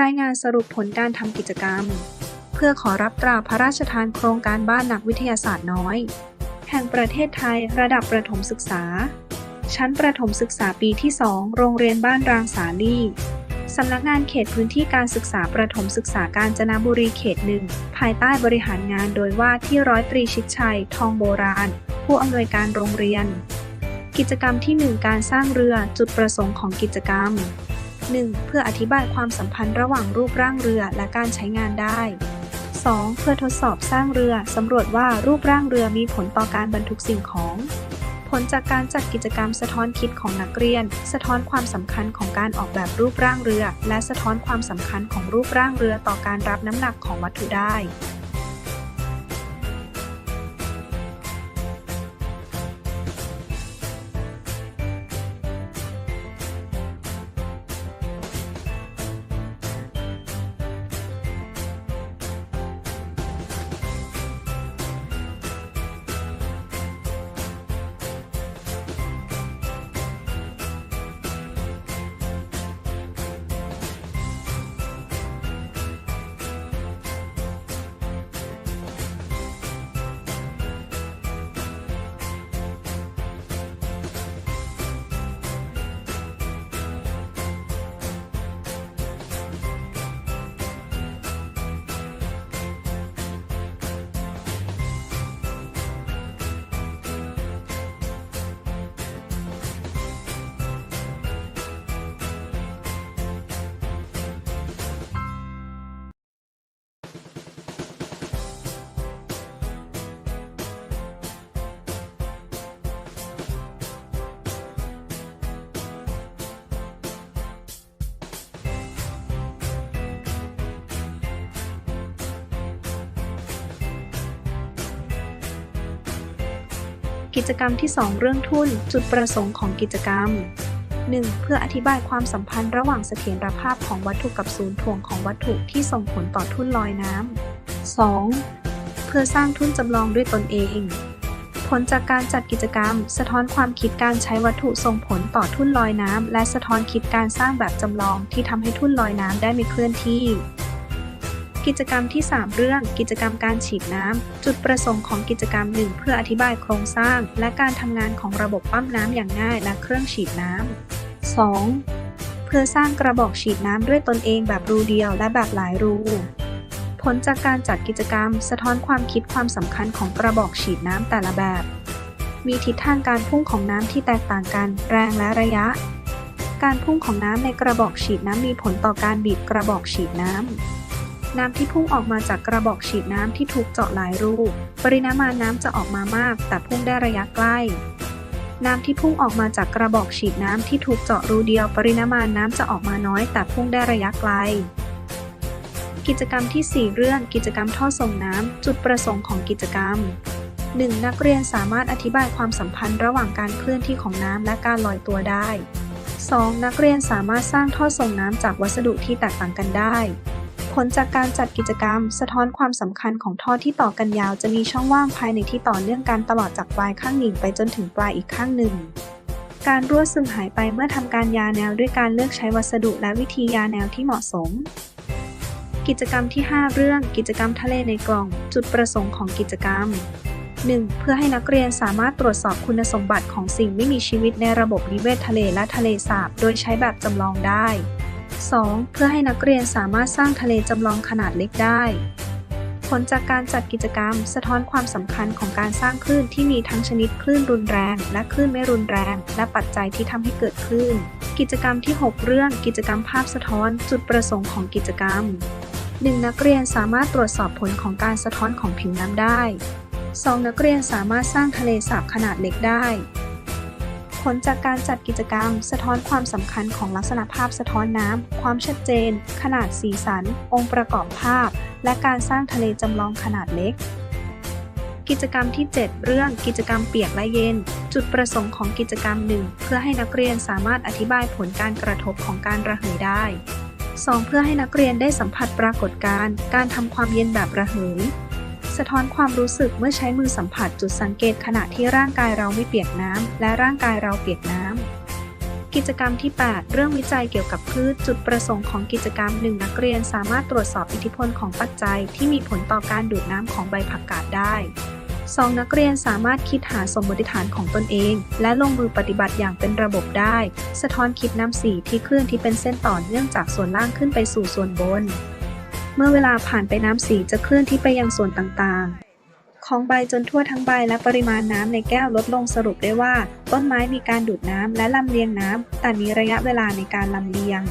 รายงานสรุปผลการทำกิจกรรม เพื่อขอรับตราพระราชทานโครงการบ้านนักวิทยาศาสตร์น้อย แห่งประเทศไทยระดับประถมศึกษา ชั้นประถมศึกษาปีที่ 2 โรงเรียนบ้านรางสาลีสำนักงานเขตพื้นที่การศึกษาประถมศึกษาการจนบุรีเขตหนึ่งภายใต้บริหารงานโดยว่าที่ร้อยตรีชิดชัย ทองโบราณ ผู้อำนวยการโรงเรียน กิจกรรมที่ 1 การสร้างเรือจุดประสงค์ของกิจกรรม 1. เพื่ออธิบายความสัมพันธ์ระหว่างรูปร่างเรือและการใช้งานได้ 2. เพื่อทดสอบสร้างเรือ สำรวจว่ารูปร่างเรือมีผลต่อการบรรทุกสิ่งของ ผลจากการจัดกิจกรรมสะท้อนคิดของนักเรียน สะท้อนความสำคัญของการออกแบบรูปร่างเรือ และสะท้อนความสำคัญของรูปร่างเรือต่อการรับน้ำหนักของวัตถุได้ กิจกรรมที่ 2 เรื่องทุ่นจุดประสงค์ของกิจกรรม 1. เพื่ออธิบายความสัมพันธ์ระหว่างเสถียรภาพของวัตถุกับศูนย์ถ่วงของวัตถุที่ส่งผลต่อทุ่นลอยน้ำ 2. เพื่อสร้างทุ่นจำลองด้วยตนเอง ผลจากการจัดกิจกรรม สะท้อนความคิดการใช้วัตถุส่งผลต่อทุ่นลอยน้ำและสะท้อนคิดการสร้างแบบจำลองที่ทำให้ทุ่นลอยน้ำได้ไม่เคลื่อนที่ กิจกรรมที่ 3 เรื่อง กิจกรรมการฉีดน้ำจุดประสงค์ของกิจกรรม 1 เพื่ออธิบายโครงสร้าง และการทำงานของระบบปั๊มน้ำอย่างง่ายและเครื่องฉีดน้ำ 2. เพื่อสร้างกระบอกฉีดน้ำด้วยตนเองแบบรูเดียวและแบบหลายรูผลจากการจัดกิจกรรม สะท้อนความคิดความสำคัญของกระบอกฉีดน้ำแต่ละแบบ มีทิศทางการพุ่งของน้ำที่แตกต่างกัน แรงและระยะการพุ่งของน้ำในกระบอกฉีดน้ำมีผลต่อการบีบกระบอกฉีดน้ำ น้ำที่พุ่งออกมาจากกระบอกฉีดน้ำที่ถูกเจาะหลายรูปริมาณน้ำจะออกมามาก แต่พุ่งได้ระยะใกล้ น้ำที่พุ่งออกมาจากกระบอกฉีดน้ำที่ถูกเจาะรูเดียว ปริมาณน้ำจะออกมาน้อย แต่พุ่งได้ระยะไกลกิจกรรมที่ 4 เรื่องกิจกรรมท่อส่งน้ำ จุดประสงค์ของกิจกรรม 1. นักเรียนสามารถอธิบายความสัมพันธ์ระหว่างการเคลื่อนที่ของน้ำและการลอยตัวได้ 2. นักเรียนสามารถสร้างท่อส่งน้ำจากวัสดุที่แตกต่างกันได้ ผลจากการจัดกิจกรรม สะท้อนความสำคัญของท่อที่ต่อกันยาวจะมีช่องว่างภายในที่ต่อเนื่องกันตลอดจากปลายข้างหนึ่งไปจนถึงปลายอีกข้างหนึ่งการรั่วซึมหายไปเมื่อทำการยาแนวด้วยการเลือกใช้วัสดุและวิธียาแนวที่เหมาะสม กิจกรรมที่ 5 เรื่อง กิจกรรมทะเลในกล่อง จุดประสงค์ของกิจกรรม 1. เพื่อให้นักเรียนสามารถตรวจสอบคุณสมบัติของสิ่งไม่มีชีวิตในระบบนิเวศทะเลและทะเลสาบ โดยใช้แบบจำลองได้ 2. เพื่อให้นักเรียนสามารถสร้างทะเลจำลองขนาดเล็กได้ ผลจากการจัดกิจกรรม สะท้อนความสำคัญของการสร้างคลื่นที่มีทั้งชนิดคลื่นรุนแรง และคลื่นไม่รุนแรง และปัจจัยที่ทำให้เกิดคลื่น กิจกรรมที่ 6 เรื่องกิจกรรมภาพสะท้อน จุดประสงค์ของกิจกรรม 1. นักเรียนสามารถตรวจสอบผลของการสะท้อนของผิวน้ำได้ 2. นักเรียนสามารถสร้างทะเลสาบขนาดเล็กได้ ผลจากการจัดกิจกรรม สะท้อนความสำคัญของลักษณะภาพสะท้อนน้ำ ความชัดเจน ขนาดสีสัน องค์ประกอบภาพ และการสร้างทะเลจำลองขนาดเล็ก กิจกรรมที่ 7 เรื่องกิจกรรมเปียกและเย็น จุดประสงค์ของกิจกรรมหนึ่งเพื่อให้นักเรียนสามารถอธิบายผลการกระทบของการระเหยได้ 2. เพื่อให้นักเรียนได้สัมผัสปรากฏการณ์การทำความเย็นแบบระเหย สะท้อนความรู้สึกเมื่อใช้มือสัมผัสจุดสังเกตขณะที่ร่างกายเราไม่เปียกน้ำและร่างกายเราเปียกน้ำ กิจกรรมที่ 8 เรื่องวิจัยเกี่ยวกับพืชจุดประสงค์ของกิจกรรม1นักเรียนสามารถตรวจสอบอิทธิพลของปัจจัยที่มีผลต่อการดูดน้ำของใบผักกาดได้2นักเรียนสามารถคิดหาสมมติฐานของตนเอง และลงมือปฏิบัติอย่างเป็นระบบได้ สะท้อนคลิปน้ำสีที่เคลื่อนที่เป็นเส้นต่อเนื่องจากส่วนล่างขึ้นไปสู่ส่วนบน เมื่อเวลาผ่านไปน้ำสีจะเคลื่อนที่ไปยังส่วนต่างๆ ของใบจนทั่วทั้งใบและปริมาณน้ำในแก้วลดลงสรุปได้ว่า ต้นไม้มีการดูดน้ำและลำเลียงน้ำแต่มีระยะเวลาในการลำเลียง